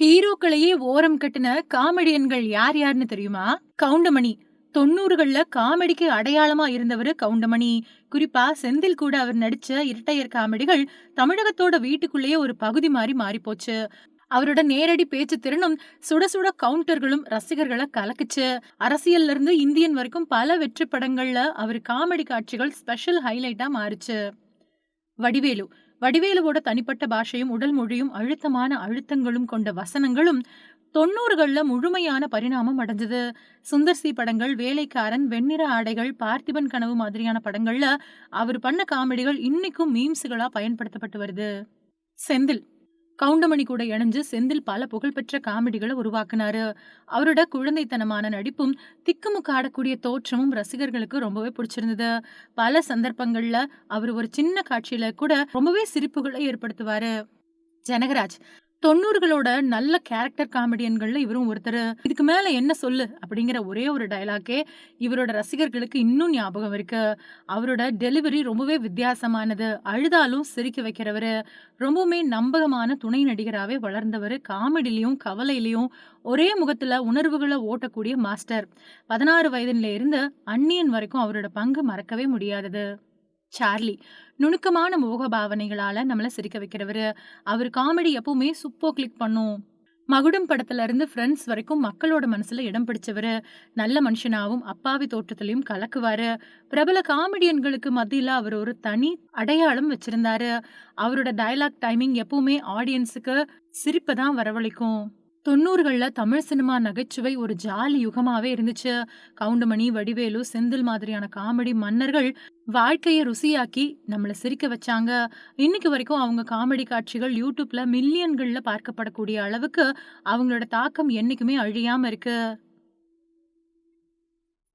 ஹீரோக்களையே ஓரம் கட்டின காமெடியன்கள் யார் யாருன்னு தெரியுமா? கவுண்டமணி. தொண்ணூறுகள்ல காமெடிக்கு அடையாளமா இருந்தவர் கவுண்டமணி. குறிப்பா செந்தில் கூட அவர் நடிச்ச இரட்டையர் காமெடிகள் தமிழகத்தோட வீட்டுக்குள்ளேயே ஒரு பகுதி மாதிரி மாறி போச்சு அவரோட நேரடி பேச்சு திறனும் சுட சுட கவுண்டர்களும் ரசிகர்களை கலக்குச்சு. அரசியல்ல இருந்து இந்தியன் வரைக்கும் பல வெற்றி படங்கள்ல அவர் காமெடி காட்சிகள் ஸ்பெஷல் ஹைலைட்டா மாறுச்சு. வடிவேலு. வடிவேலுவோட தனிப்பட்ட பாஷையும் உடல் மொழியும் அழுத்தமான அழுத்தங்களும் கொண்ட வசனங்களும் தொண்ணூறுகளில் முழுமையான பரிணாமம் அடைஞ்சது. சுந்தர் சி படங்கள் வேலைக்காரன் வெண்ணிற ஆடைகள் பார்த்திபன் கனவு மாதிரியான படங்கள்ல அவர் பண்ண காமெடிகள் இன்னைக்கும் மீம்ஸுகளா பயன்படுத்தப்பட்டு வருது. செந்தில் கவுண்டமணி கூட இணைஞ்சு செந்தில் பல புகழ்பெற்ற காமெடிகளை உருவாக்குனாரு. அவரோட குழந்தைத்தனமான நடிப்பும் திக்குமுக்கு ஆடக்கூடிய தோற்றமும் ரசிகர்களுக்கு ரொம்பவே பிடிச்சிருந்தது. பல சந்தர்ப்பங்கள்ல அவர் ஒரு சின்ன காட்சியில கூட ரொம்பவே சிரிப்புகளை ஏற்படுத்துவாரு. ஜனகராஜ் தொண்ணூறுகளோட நல்ல கேரக்டர் காமெடியன்கள்ல இவரும் ஒருத்தர். இதுக்கு மேல என்ன சொல்லு? அப்படிங்கிற ஒரே ஒரு டயலாக்கே இவரோட ரசிகர்களுக்கு இன்னும் ஞாபகம் இருக்கு. அவரோட டெலிவரி ரொம்பவே வித்தியாசமானது. அழுதாலும் சிரிக்க வைக்கிறவரு. ரொம்பவுமே நம்பகமான துணை நடிகராகவே வளர்ந்தவர். காமெடிலையும் கவலையிலையும் ஒரே முகத்துல உணர்வுகளை ஓட்டக்கூடிய மாஸ்டர் பதினாறு வயதுல இருந்து அந்நியன் வரைக்கும் அவரோட பங்கு மறக்கவே முடியாதது. சார்லி. நுணுக்கமான முக பாவனைகளால நம்மள சிரிக்க வைக்கிறவரு. அவர் காமெடி எப்பவுமே சுப்போ கிளிக் பண்ணும். மகுடம் படத்துல இருந்து ஃப்ரெண்ட்ஸ் வரைக்கும் மக்களோட மனசுல இடம் பிடிச்சவர். நல்ல மனுஷனாவும் அப்பாவி தோற்றத்திலையும் கலக்குவாரு. பிரபல காமெடியன்களுக்கு மத்தியில அவர் ஒரு தனி அடையாளம் வச்சிருந்தாரு. அவரோட டயலாக் டைமிங் எப்பவுமே ஆடியன்ஸுக்கு சிரிப்பை தான் வரவழைக்கும். தொண்ணூறுகள்ல தமிழ் சினிமா நகைச்சுவை ஒரு ஜாலி யுகமாவே இருந்துச்சு. கவுண்டமணி வடிவேலு செந்தில் மாதிரியான காமெடி மன்னர்கள் வாழ்க்கையை ருசியாக்கி நம்மள சிரிக்க வச்சாங்க. இன்னைக்கு வரைக்கும் அவங்க காமெடி காட்சிகள் யூடியூப்ல மில்லியன்கள்ல பார்க்கப்படக்கூடிய அளவுக்கு அவங்களோட தாக்கம் என்னைக்குமே அழியாம இருக்கு.